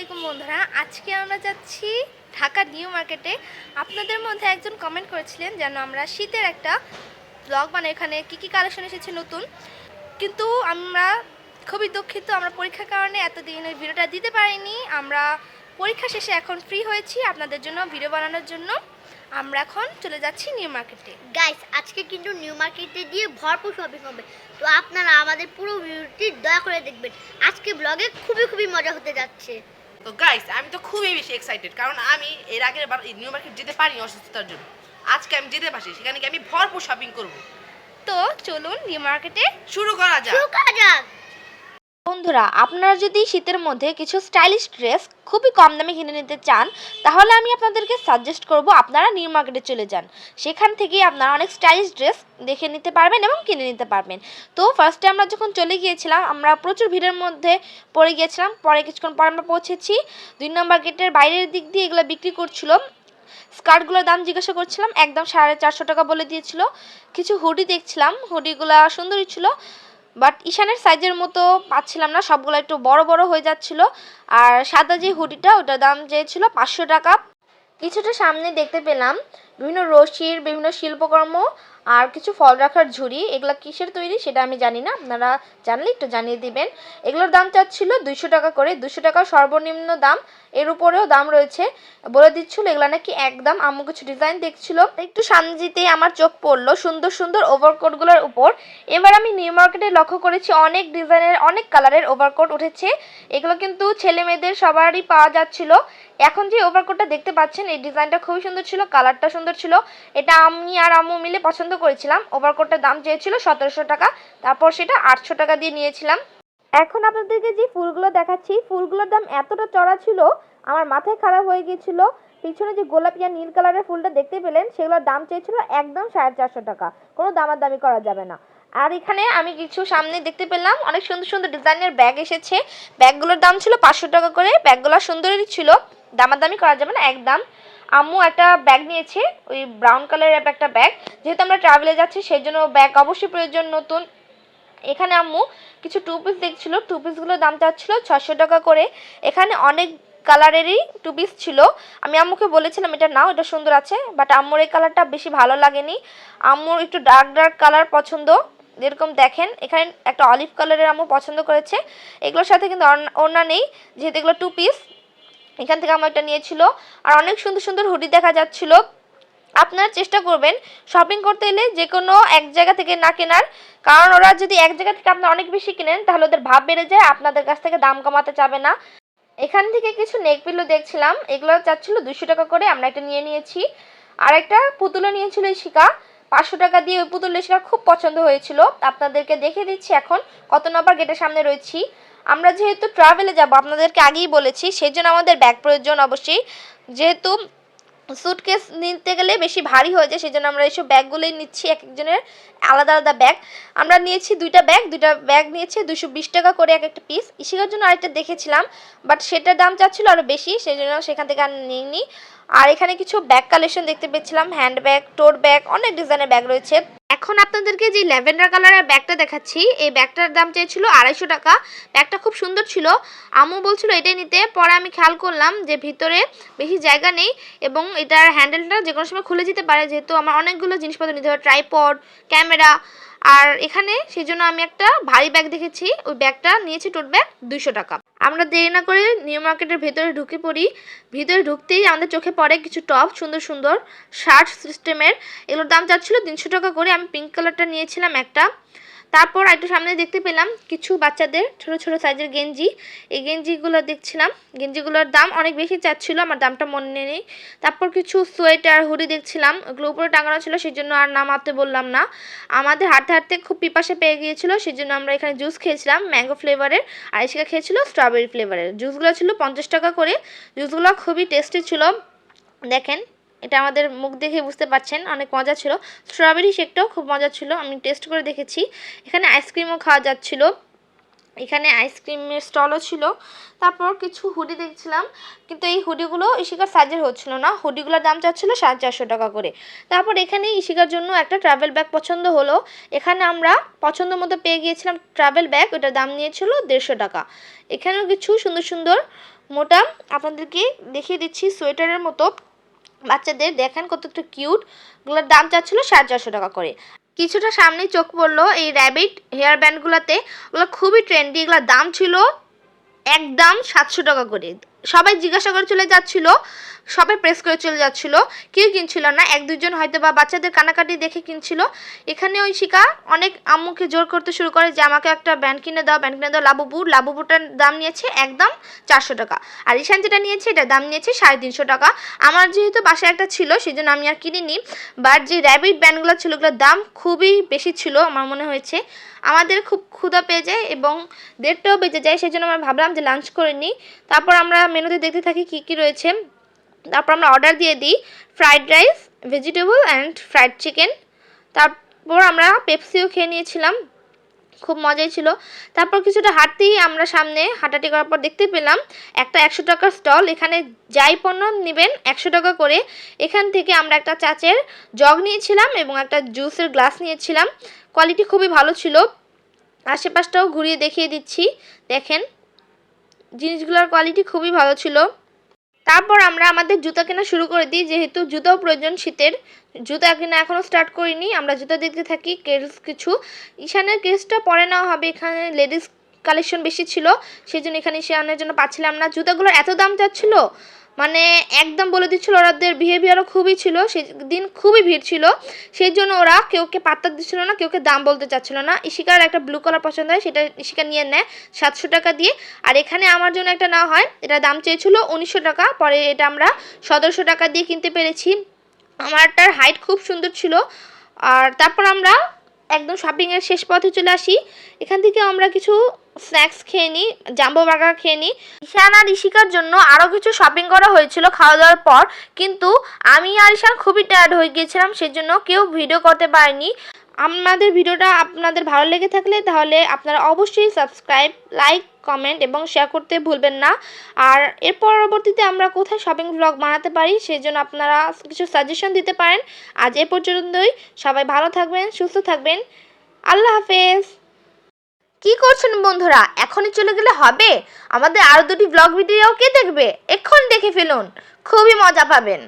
আলাইকুম বন্ধুরা, আজকে আমরা যাচ্ছি ঢাকা নিউ মার্কেটে। আপনাদের মধ্যে একজন কমেন্ট করেছিলেন যেন আমরা শীতের একটা ব্লগ মানে এখানে কি কি কালেকশন এসেছে নতুন। কিন্তু আমরা খুবই দুঃখিত, আমরা পরীক্ষার কারণে এতদিন ওই ভিডিওটা দিতে পারিনি। আমরা পরীক্ষা শেষে এখন ফ্রি হয়েছি আপনাদের জন্য ভিডিও বানানোর জন্য। আমরা এখন চলে যাচ্ছি নিউ মার্কেটে। গাইস আজকে কিন্তু নিউ মার্কেটে দিয়ে ভরপুর শপিং হবে। তো আপনারা আমাদের পুরো ভিডিওটি দয়া করে দেখবেন। আজকে ব্লগে খুবই খুবই মজা হতে যাচ্ছে। তো গাইস আমি তো খুবই বেশি এক্সাইটেড কারণ আমি এর আগের বার নিউ মার্কেট যেতে পারি অসুস্থতার জন্য। আজকে আমি যেতে পারি সেখানে গিয়ে আমি ভরপুর শপিং করব। তো চলুন নিউ মার্কেটে শুরু করা যাক। শুরু করা যাক। বন্ধুরা, আপনারা যদি শীতের মধ্যে কিছু স্টাইলিশ ড্রেস খুবই কম দামে কিনে নিতে চান, তাহলে আমি আপনাদেরকে সাজেস্ট করব আপনারা নিউ মার্কেটে চলে যান। সেখান থেকেই আপনারা অনেক স্টাইলিশ ড্রেস দেখে নিতে পারবেন এবং কিনে নিতে পারবেন। তো ফার্স্টে আমরা যখন চলে গিয়েছিলাম, আমরা প্রচুর ভিড়ের মধ্যে পড়ে গিয়েছিলাম। পরে কিছুক্ষণ পর আমরা পৌঁছেছি। দুই নম্বর গেটের বাইরের দিক দিয়ে এগুলো বিক্রি করছিল। স্কার্টগুলোর দাম জিজ্ঞাসা করছিলাম, একদম সাড়ে চারশো টাকা বলে দিয়েছিল। কিছু হুডি দেখছিলাম হুডিগুলো সুন্দরই ছিল। বাট ঈশানের সাইজের মতো পাচ্ছিলাম না, সবগুলো একটু বড় বড় হয়ে যাচ্ছিল। আর সাদা যে হুডিটা, ওটার দাম চেয়েছিল পাঁচশো টাকা। কিছুটা সামনে দেখতে পেলাম, বিভিন্ন রশির বিভিন্ন শিল্পকর্ম আর কিছু ফল রাখার ঝুড়ি, এগুলো কিসের তৈরি সেটা আমি জানি না। আপনারা জানলে একটু জানিয়ে দিবেন। এগুলোর দাম চাচ্ছিল দুইশো টাকা করে। দুশো টাকা সর্বনিম্ন দাম। এর উপরেও দাম রয়েছে। বলে দিচ্ছিল এগুলো নাকি একদম আম্মু কিছু ডিজাইন দেখছিল। একটু সামনে যেতেই আমার চোখ পড়ল সুন্দর সুন্দর ওভারকোটগুলোর উপর। এবার আমি নিউ মার্কেটে লক্ষ্য করেছি, অনেক ডিজাইনের অনেক কালারের ওভারকোট উঠেছে। এগুলো কিন্তু ছেলে মেয়েদের সবারই পাওয়া যাচ্ছিল। এখন যে ওভারকোটটা দেখতে পাচ্ছেন, এই ডিজাইনটা খুবই সুন্দর ছিল কালারটা সুন্দর ছিল। এটা আমি আর আম্মু মিলে পছন্দ করেছিলাম। ওভারকোটটার দাম চেয়েছিল সতেরোশো টাকা, তারপর সেটা আটশো টাকা দিয়ে নিয়েছিলাম। এখন আপনাদেরকে যে ফুলগুলো দেখাচ্ছি, ফুলগুলোর দাম এতটা চড়া ছিল, আমার মাথায় খারাপ হয়ে গিয়েছিল। পিছনে যে গোলাপি আর নীল কালারের ফুলটা দেখতে পেলেন, সেগুলোর দাম চেয়েছিল একদম সাড়ে চারশো টাকা। কোনো দামাদামি করা যাবে না। আর এখানে আমি কিছু সামনে দেখতে পেলাম, অনেক সুন্দর সুন্দর ডিজাইনের ব্যাগ এসেছে। ব্যাগগুলোর দাম ছিল পাঁচশো টাকা করে, ব্যাগগুলো সুন্দরই ছিল, দামাদামি করা যাবে না, একদম। আম্মু একটা ব্যাগ নিয়েছে, ওই ব্রাউন কালারের একটা ব্যাগ যেহেতু আমরা ট্রাভেলে যাচ্ছি সেই জন্য ব্যাগ অবশ্যই প্রয়োজন নতুন। এখানে আম্মু কিছু টু পিস দেখছিল টু পিসগুলোর দাম চাচ্ছিল ছশো টাকা করে। এখানে অনেক কালারেরই টু পিস ছিল। আমি আম্মুকে বলেছিলাম, এটা নাও, এটা সুন্দর আছে। বাট আম্মুর এই কালারটা বেশি ভালো লাগেনি। আম্মুর একটু ডার্ক ডার্ক কালার পছন্দ। যেরকম দেখেন, এখানে একটা অলিভ কালারের আম্মু পছন্দ করেছে। এগুলোর সাথে কিন্তু ওড়না নেই। যেহেতু এগুলো টু পিস এখান থেকে আমার একটা নিয়েছিল। আর অনেক সুন্দর সুন্দর হুডি দেখা যাচ্ছিল। আপনারা চেষ্টা করবেন শপিং করতে এলে যে কোনো এক জায়গা থেকে না কেনার। কারণ ওরা যদি এক জায়গা থেকে আপনারা অনেক বেশি কিনেন, তাহলে ওদের ভাব বেড়ে যায়, আপনাদের কাছ থেকে দাম কমাতে চাবে না। এখান থেকে কিছু নেক পিলো দেখছিলাম, এগুলো চাচ্ছিল দুশো টাকা করে, আমরা একটা নিয়ে নিয়েছি। আর একটা পুতুলও নিয়েছিল শিকা পাঁচশো টাকা দিয়ে ওই পুতুল শিকা খুব পছন্দ হয়েছিল। আপনাদেরকে দেখে দিচ্ছি এখন কত নম্বর গেটের সামনে রয়েছি। আমরা যেহেতু ট্রাভেলে যাব, আপনাদেরকে আগেই বলেছি সেই জন্য আমাদের ব্যাগ প্রয়োজন অবশ্যই। যেহেতু সুটকেস নিতে গেলে বেশি ভারী হয়ে যায় সেই জন্য আমরা এইসব ব্যাগগুলোই নিচ্ছি, এক একজনের আলাদা আলাদা ব্যাগ আমরা নিয়েছি দুইটা ব্যাগ দুইটা ব্যাগ নিয়েছি দুশো বিশ টাকা করে এক একটা পিস ইশিকার জন্য আরেকটা দেখেছিলাম বাট সেটার দাম চাচ্ছিল আরও বেশি সেই জন্য সেখান থেকে আর নিইনি। আর এখানে কিছু ব্যাগ কালেকশন দেখতে পেয়েছিলাম হ্যান্ড ব্যাগ টোট ব্যাগ অনেক ডিজাইনের ব্যাগ রয়েছে। এখন আপনাদেরকে যে ল্যাভেন্ডার কালারের ব্যাগটা দেখাচ্ছি, এই ব্যাগটার দাম চেয়েছিল আড়াইশো টাকা। ব্যাগটা খুব সুন্দর ছিল। আমু বলছিল এটাই নিতে। পরে আমি খেয়াল করলাম যে ভিতরে বেশি জায়গা নেই এবং এটার হ্যান্ডেলটা যে কোনো সময় খুলে যেতে পারে, যেহেতু আমার অনেকগুলো জিনিসপত্র নিতে হবে ট্রাইপড ক্যামেরা আর এখানে সেই জন্য আমি একটা ভারী ব্যাগ দেখেছি। ওই ব্যাগটা নিয়েছি টোট ব্যাগ দুইশো টাকা। আমরা দেরি না করে নিউ মার্কেটের ভেতরে ঢুকে পড়ি। ভিতরে ঢুকতেই আমাদের চোখে পড়ে কিছু টপ, সুন্দর সুন্দর শার্ট সিস্টেমের। এগুলোর দাম চাচ্ছিলো তিনশো টাকা করে। আমি পিঙ্ক কালারটা নিয়েছিলাম একটা। তারপর একটু সামনে দেখতে পেলাম কিছু বাচ্চাদের, ছোট ছোট সাইজের গেঞ্জি। এই গেঞ্জিগুলো দেখছিলাম। গেঞ্জিগুলোর দাম অনেক বেশি চাচ্ছিল, আমার দামটা মনে নেই। তারপর কিছু সোয়েটার, হুডি দেখছিলাম। ওগুলো উপরে টাঙানো ছিল সেই জন্য আর নামাতে বললাম না। আমাদের হাঁটতে হাঁটতে খুব পিপাসে পেয়ে গিয়েছিল সেই জন্য আমরা এখানে জুস খেয়েছিলাম ম্যাঙ্গো ফ্লেভারের আর এসে খেয়েছিল স্ট্রবেরি ফ্লেভারের জুসগুলো ছিল পঞ্চাশ টাকা করে। জুসগুলো খুবই টেস্টি ছিল। দেখেন এটা আমাদের মুখ দেখে বুঝতে পারছেন, অনেক মজা ছিল। স্ট্রবেরি শেকটাও খুব মজা ছিল, আমি টেস্ট করে দেখেছি। এখানে আইসক্রিমও খাওয়া যাচ্ছিল। এখানে আইসক্রিমের স্টলও ছিল। তারপর কিছু হুডি দেখছিলাম, কিন্তু এই হুডিগুলো ইশিকার সাইজের হচ্ছিল না। হুডিগুলোর দাম চাচ্ছিলো সাড়ে চারশো টাকা করে। তারপর এখানে ইশিকার জন্য একটা ট্রাভেল ব্যাগ পছন্দ হলো। এখানে আমরা পছন্দ মতো পেয়ে গিয়েছিলাম ট্রাভেল ব্যাগ ওটার দাম নিয়েছিল দেড়শো টাকা। এখানেও কিছু সুন্দর সুন্দর মোটা, আপনাদেরকে দেখিয়ে দিচ্ছি সোয়েটারের মতো। বাচ্চাদের দেখেন কতটা কিউট। গুলোর দাম চাচ্ছিল সাড়ে চারশো টাকা করে। কিছুটা সামনেই চোখ পড়ল এই র্যাবিট হেয়ার ব্যান্ডগুলোতে ওগুলো খুবই ট্রেন্ডি এগুলোর দাম ছিল একদম সাতশো টাকা করে। সবাই জিজ্ঞাসা করে চলে যাচ্ছিল, সবাই প্রেস করে চলে যাচ্ছিল, কেউ কিনছিল না, এক দুজন হয়তো বা বাচ্চাদের কানাকাটি দেখে কিনছিল। এখানে ওই শিকা অনেক আম্মুকে জোর করতে শুরু করে যে, আমাকে একটা ব্যান্ড কিনে দাও ব্যান্ড কিনে দাও, লাবুবু, লাবুবুটার দাম নিয়েছে একদম চারশো টাকা। আর ঈশান যেটা নিয়েছে, এটার দাম নিয়েছে সাড়ে তিনশো টাকা। আমার যেহেতু বাসায় একটা ছিল সেই জন্য আমি আর কিনিনি। বাট যে র্যাবিট ব্যান্ডগুলো ছিল, ওগুলোর দাম খুবই বেশি ছিল আমার মনে হয়েছে। আমাদের খুব ক্ষুধা পেয়ে যায় এবং দেড়টাও বেজে যায় সেই জন্য আমরা ভাবলাম যে লাঞ্চ করে নিই। তারপর আমরা মেনুতে দেখতে থাকি কী কী রয়েছে। তারপর আমরা অর্ডার দিয়ে দিই fried rice vegetable and fried chicken তারপর আমরা পেপসিও খেয়ে নিয়েছিলাম, খুব মজাই ছিল। তারপর কিছুটা হাঁটতেই আমরা সামনে হাঁটাটি করার পর দেখতে পেলাম একটা একশো টাকার স্টল এখানে যাই পণ্য নেবেন একশো টাকা করে। এখান থেকে আমরা একটা চাচের জগ নিয়েছিলাম এবং একটা জুসের গ্লাস নিয়েছিলাম। কোয়ালিটি খুবই ভালো ছিল। আশেপাশটাও ঘুরিয়ে দেখিয়ে দিচ্ছি, দেখেন। জিনিসগুলোর কোয়ালিটি খুবই ভালো ছিল। তারপর আমরা আমাদের জুতা কেনা শুরু করে দিই, যেহেতু জুতাও প্রয়োজন শীতের। জুতা কেনা এখনও স্টার্ট করিনি, আমরা জুতা দেখতে থাকি কেস কিছু। ঈশানের কেসটা পরে নেওয়া হবে, এখানে লেডিস কালেকশন বেশি ছিল সেই জন্য এখানে ঈশানের জন্য পাচ্ছিলাম না। জুতাগুলোর এত দাম চাচ্ছিল মানে একদম বলে দিচ্ছিল ওরাদের বিহেভিয়ারও খুবই ছিল সেই দিন খুবই ভিড় ছিল। সেই জন্য ওরা কেউকে পাত্তা দিচ্ছিল না, কেউকে দাম বলতে চাচ্ছিল না। ইশিকার একটা ব্লু কালার পছন্দ হয়, সেটা ইশিকা নিয়ে নেয় সাতশো টাকা দিয়ে। আর এখানে আমার জন্য একটা নেওয়া হয়, এটা দাম চেয়েছিল উনিশশো টাকা, পরে এটা আমরা সতেরোশো টাকা দিয়ে কিনতে পেরেছি। আমারটার হাইট খুব সুন্দর ছিল। আর তারপর আমরা একদম শপিংয়ের শেষ পথে চলে আসি। এখান থেকে আমরা কিছু স্ন্যাক্স খেয়ে নিই জাম্বো বার্গার খেয়ে নিই ঈশান আর ঈশিকার জন্য আরও কিছু শপিং করা হয়েছিল খাওয়া দাওয়ার পর। কিন্তু আমি আর ঈশান খুবই টায়ার্ড হয়ে গিয়েছিলাম, সেজন্য কেউ ভিডিও করতে পারেনি। আমাদের ভিডিওটা আপনাদের ভালো লেগে থাকলে তাহলে আপনারা অবশ্যই সাবস্ক্রাইব লাইক কমেন্ট এবং শেয়ার করতে ভুলবেন না। আর এর পরবর্তীতে আমরা কোথায় শপিং ব্লগ বানাতে পারি সেই জন্য আপনারা কিছু সাজেশন দিতে পারেন। আজ এ পর্যন্তই। সবাই ভালো থাকবেন, সুস্থ থাকবেন। আল্লাহ হাফেজ। কি করছেন বন্ধুরা? এখনই চলে গেলে হবে? আমাদের আরও দুটি ব্লগ ভিডিও কে দেখবে? এক্ষুনি দেখে ফেলুন। খুবই মজা পাবেন।